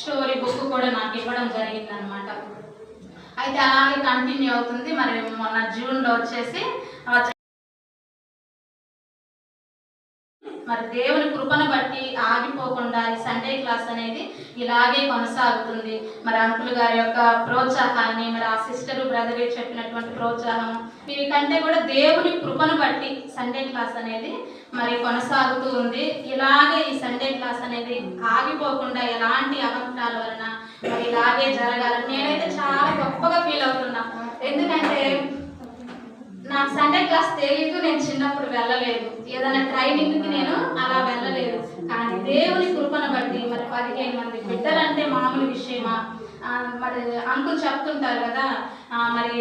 Story book కూడా నాకు ఇవ్వడం జరిగింది అనమాట అయితే అలాగే కంటిన్యూ అవుతుంది. మరి మొన్న జూన్లో వచ్చేసి మరి దేవుని కృపను బట్టి ఆగిపోకుండా ఈ సండే క్లాస్ అనేది ఇలాగే కొనసాగుతుంది. మరి అంకుల్ గారి యొక్క ప్రోత్సాహాన్ని మరి ఆ సిస్టర్ బ్రదర్ చెప్పినటువంటి ప్రోత్సాహం వీరికంటే కూడా దేవుని కృపను బట్టి సండే క్లాస్ అనేది మరి కొనసాగుతూ ఉంది. ఇలాగే ఈ సండే క్లాస్ అనేది ఆగిపోకుండా ఎలాంటి అవంతాల వలన మరి ఇలాగే జరగాలని నేనైతే చాలా గొప్పగా ఫీల్ అవుతున్నా ఎందుకంటే నాకు సండే క్లాస్ తెలియదు నేను చిన్నప్పుడు వెళ్ళలేదు. ఏదైనా ట్రైనింగ్కి నేను అలా వెళ్ళలేదు. కానీ దేవుని కృపను బట్టి మరి పదిహేను మంది బిడ్డలంటే మామూలు విషయమా? మరి అంకుల్ చెప్తుంటారు కదా మరి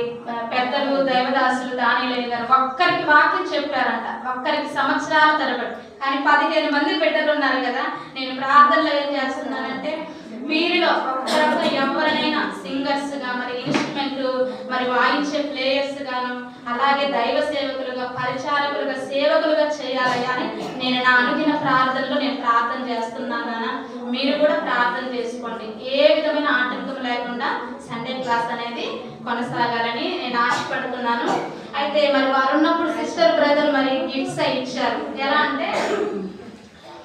పెద్దలు దైవదాసులు దానిలేని గారు ఒక్కరికి వాక్యం చెప్పారంట. ఒక్కరికి సంవత్సరాల తరబడి. కానీ పదిహేను మంది బిడ్డలు ఉన్నారు కదా నేను ప్రార్థనలో ఏం చేస్తున్నానంటే వీరిలో ఒక్కరొకరు ఎవరినైనా సింగర్స్గా మరి మరి వాయించే ప్లేయర్స్ గాను అలాగే దైవ సేవకులుగా పరిచారకులుగా సేవకులుగా చేయాలి అని నేను నా అనుగిన ప్రార్థనలో నేను ప్రార్థన చేస్తున్నాను నాన్న. మీరు కూడా ప్రార్థన చేసుకోండి. ఏ విధమైన ఆటంకం లేకుండా సండే క్లాస్ అనేది కొనసాగాలని నేను ఆశపడుతున్నాను. అయితే మరి వారు ఉన్నప్పుడు సిస్టర్ బ్రదర్ మరి గిఫ్ట్స్ అయి ఇచ్చారు. ఎలా అంటే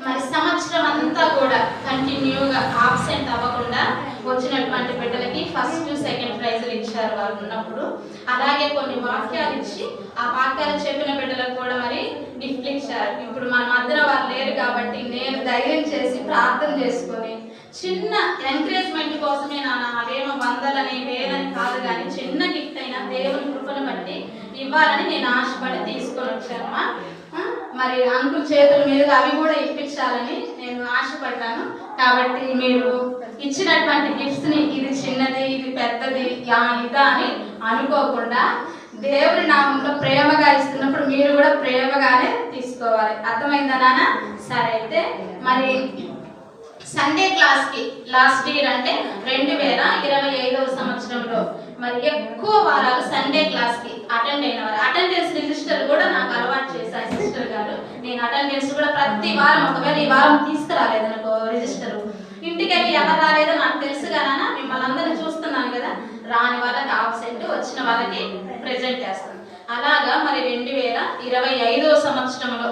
మరి సంవత్సరం అంతా కూడా కంటిన్యూగా ఆబ్సెంట్ అవ్వకుండా వచ్చినటువంటి బిడ్డలకి ఫస్ట్ సెకండ్ ప్రైజ్లు ఇచ్చారు వాళ్ళు ఉన్నప్పుడు. అలాగే కొన్ని వాక్యాలు ఇచ్చి ఆ వాక్యాలు చెప్పిన బిడ్డలకు కూడా మరి గిఫ్ట్లు ఇచ్చారు. ఇప్పుడు మన మధ్యలో వాళ్ళు లేరు కాబట్టి నేను ధైర్యం చేసి ప్రార్థన చేసుకొని చిన్న ఎంకరేజ్మెంట్ కోసమే నా నావేమో వందలని వేలని కాదు కానీ చిన్న గిఫ్ట్ అయినా దేవుని కృపను బట్టి ఇవ్వాలని నేను ఆశపడి తీసుకొని వచ్చానమ్మా. మరి అంకుల్ చేతుల మీద అవి కూడా ఇప్పించాలని నేను ఆశపడ్డాను. కాబట్టి మీరు ఇచ్చినటువంటి గిఫ్ట్స్ని ఇది చిన్న యా ఇదా అని అనుకోకుండా దేవుని నామంలో ప్రేమగా ఇస్తున్నప్పుడు మీరు కూడా ప్రేమగానే తీసుకోవాలి. అర్థమైందా నాన్న? సరే అయితే మరి సండే క్లాస్కి లాస్ట్ ఇయర్ అంటే రెండు వేల ఇరవై ఐదవ సంవత్సరంలో మరి ఎక్కువ వారాలు సండే క్లాస్కి అటెండ్ అయిన వారు అటెండెన్స్ రిజిస్టర్ కూడా నాకు అలవాటు చేశారు సిస్టర్ గారు. నేను అటెండెన్స్ కూడా ప్రతి వారం ఒకవేళ ఈ వారం తీసుకురాలేదు అనుకో రిజిస్టర్ ఇంటికి వెళ్ళి ఎవరు రాలేదో నాకు తెలుసు కదా మిమ్మల్ని అందరిని చూస్తున్నాను కదా రాని వాళ్ళకి ఆబ్సెంట్ వచ్చిన వాళ్ళకి ప్రజెంట్ చేస్తాం. అలాగా మరి రెండు వేల ఇరవై ఐదో సంవత్సరంలో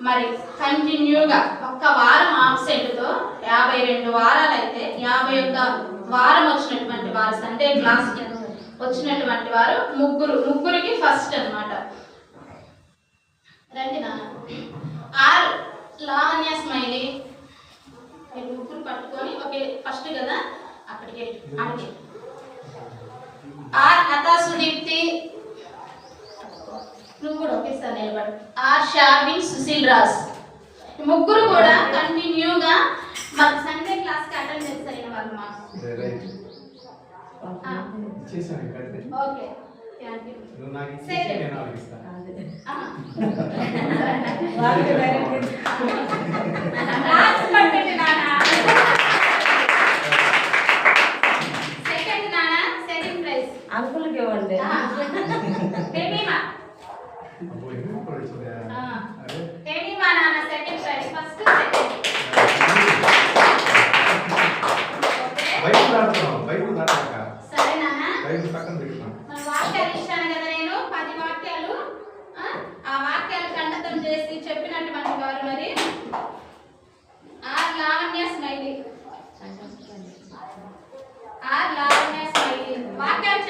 మరి కంటిన్యూగా ఒక్క వారం ఆబ్సెంట్తో యాభై రెండు వారాలు అయితే యాభై ఒక్క వారం వచ్చినటువంటి వారు సండే క్లాస్ వచ్చినటువంటి వారు ముగ్గురు ముగ్గురికి ఫస్ట్ అన్నమాట. రండి నాన్న. R Lavanya Smiley. ముగ్గురు పట్టుకొని ఓకే ఫస్ట్ కదా? అక్కడికి అడిగి ఆర్ లతా సుదీప్తి నువ్వు కూడా ఒకేసారి నిలబడు. ఆర్ షార్విన్ సుశీల్ రాజ్. ముగ్గురు కూడా కంటిన్యూగా మన సండే క్లాస్కి అటెండ్ చేస్తారు వాళ్ళు మా రైట్. ఆ, ఇచ్చేసాను ఇక్కడికి ఓకే. రాసి పట్టండి నాన్న సెకండ్ నాన్న సెకండ్ ప్రైజ్ అంకుల్కి ఇవ్వండి టెమీమా అబ్బో, ఎందుకు కూడా వచ్చిందా? ఆ. అరే. టెమీమా నాన్న second prize first second okay Bible దాటుతున్నాం Bible దాటాక సరే నాన్న బైబిల్ పక్కన పెట్టుకున్నాం మన వాక్యాలు ఇచ్చాను కదా నేను పది వాక్యాలు ఆ? ఆ వాక్యాలు ఖండితం చేసి చెప్పినటువంటి వారు మరి R Lavanya Smiley R Lavanya Smiley వాక్యాలు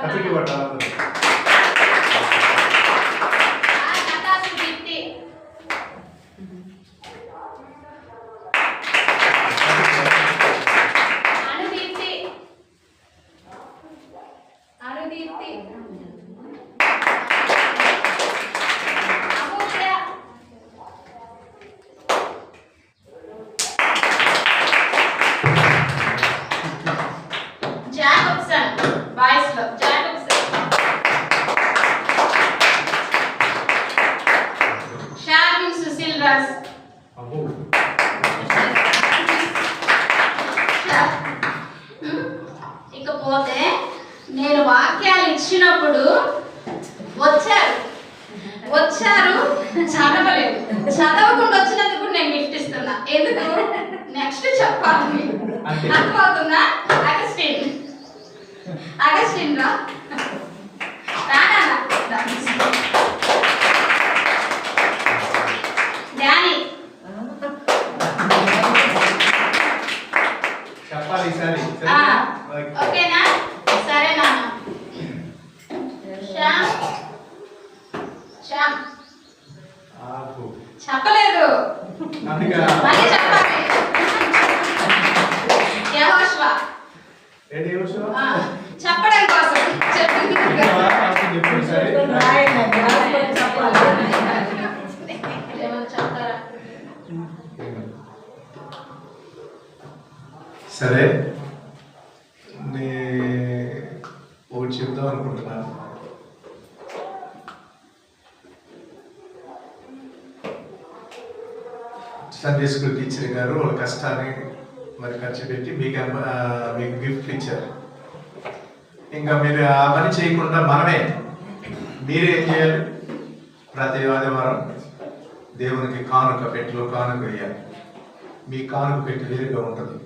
చెప్పినటువంటి వారు కథకి పట్టాలి ఆర్ నతాసు దీప్తి బాయ్స్లో జాకబ్సన్ షార్మిన్ సుశీల్ రాజ్ ఇకపోతే నేను వాక్యాలు ఇచ్చినప్పుడు వచ్చారు. వచ్చారు చదవలేదు. చదవకుండా వచ్చినందుకు నేను గిఫ్ట్ ఇస్తున్నా. ఎందుకు? నెక్స్ట్ చెప్పాలి. అర్థమవుతుందా? అగస్టిన్ అగస్టిన్ సరే. నే ఒకటి చెప్దాం అనుకుంటున్నాను సండే స్కూల్ టీచర్ గారు వాళ్ళ కష్టాన్ని మరి ఖర్చు పెట్టి మీకు మీకు గిఫ్ట్ ఇచ్చారు. ఇంకా మీరు ఆ పని చేయకుండా మనమే మీరే చేయాలి? ప్రతి ఆదివారం దేవునికి కానుక పెట్టిలో కానుక వేయాలి. మీ కానుక పెట్టి వేరుగా ఉంటుంది.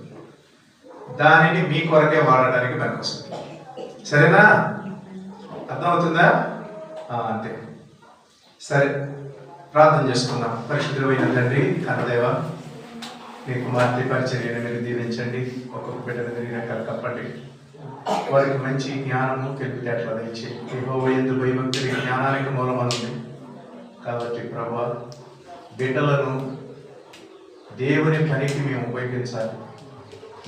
దానిని మీ కొరకే వాడడానికి పనికొస్తుంది. సరేనా? అర్థమవుతుందా? అంతే. సరే ప్రార్థన చేసుకుందాం. పరిశుద్ధమైన తండ్రి కన్నదేవ మీ కుమార్తె పరిచర్యను మీరు దీవించండి. ఒక్కొక్క బిడ్డను మీరు రెక్కల కప్పండి. వారికి మంచి జ్ఞానము తెలివితేటలు దయచి యెహోవా యందు భయభక్తులు జ్ఞానానికి మూలమనుంది. కాబట్టి ప్రభా బిడ్డలను దేవుని పనికి మేము ఉపయోగించాలి.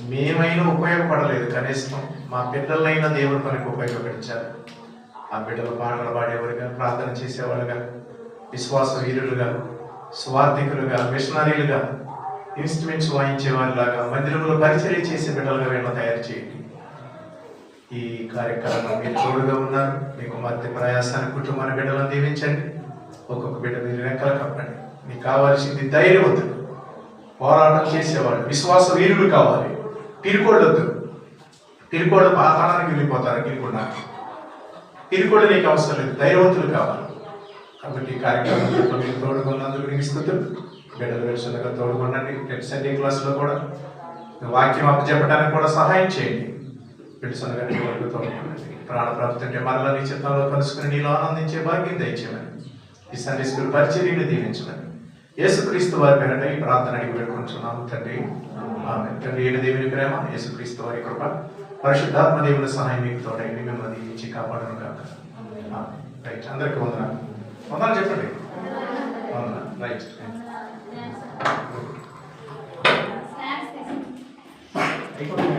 మేమైనా ఉపయోగపడలేదు కనీసం మా పిల్లలైనా దేవుడు మనకు ఉపయోగపడించాలి ఆ బిడ్డలు పాటలు పాడేవారుగా ప్రార్థన చేసేవాళ్ళుగా విశ్వాస వీరులుగా స్వార్థికులుగా మిషనరీలుగా ఇన్స్ట్రుమెంట్స్ వాయించేవారిలాగా మందిరంలో పరిచర్య చేసే బిడ్డలుగా వీళ్ళని తయారు చేయండి. ఈ కార్యక్రమం మీరు తోడుగా ఉన్నారు. మీకు మధ్య ప్రయాసాన్ని కుటుంబాన్ని బిడ్డలను దీవించండి. ఒక్కొక్క బిడ్డ మీరు వెనకాల కప్పండి. మీకు కావాల్సింది ధైర్యవంతుడు. పోరాటం చేసేవాళ్ళు విశ్వాస వీరులు కావాలి. తిరుకోళ్ళు వద్దు తిరుకోళ్ళు పాతాళానికి వెళ్ళిపోతారు గిరికొండ తిరుకోళ్ళు నీకు అవసరం లేదు ధైర్యవంతులు కావాలి. కాబట్టి ఈ కార్యక్రమంలో మీరు తోడుకున్నందుకు నీకు స్థుతులు బిడ్డలు వెలుసులుగా తోడుకొనండి రేపు సండే క్లాస్లో కూడా వాక్యం అప్పచెప్పడానికి కూడా సహాయం చేయండి. పిలుసనగా నీ వరకు తోడుకోండి ప్రాణ ప్రాప్తుంటే మరలా నీ చిత్తంలో కలుసుకుని నీలో ఆనందించే భాగ్యం దయచేయమని. ఈ సండే స్కూల్ పరిచర్యను దీవించమని. యేసుక్రీస్తు వారి పేరట ఈ ప్రార్థన అడిగి పెట్టుకుంటున్నాము తండ్రి ఆమె తండ్రి ఏడు దేవుని ప్రేమ యేసుక్రీస్తు వారి కృప పరిశుద్ధాత్మ దేవుని సహాయం మీకు తోడైంది మిమ్మల్ని దీవించి కాపాడను కాక రైట్. అందరికీ వందనాలు. వందనాలు చెప్పండి. వందనాలు. రైట్. అయిపోతున్నాయా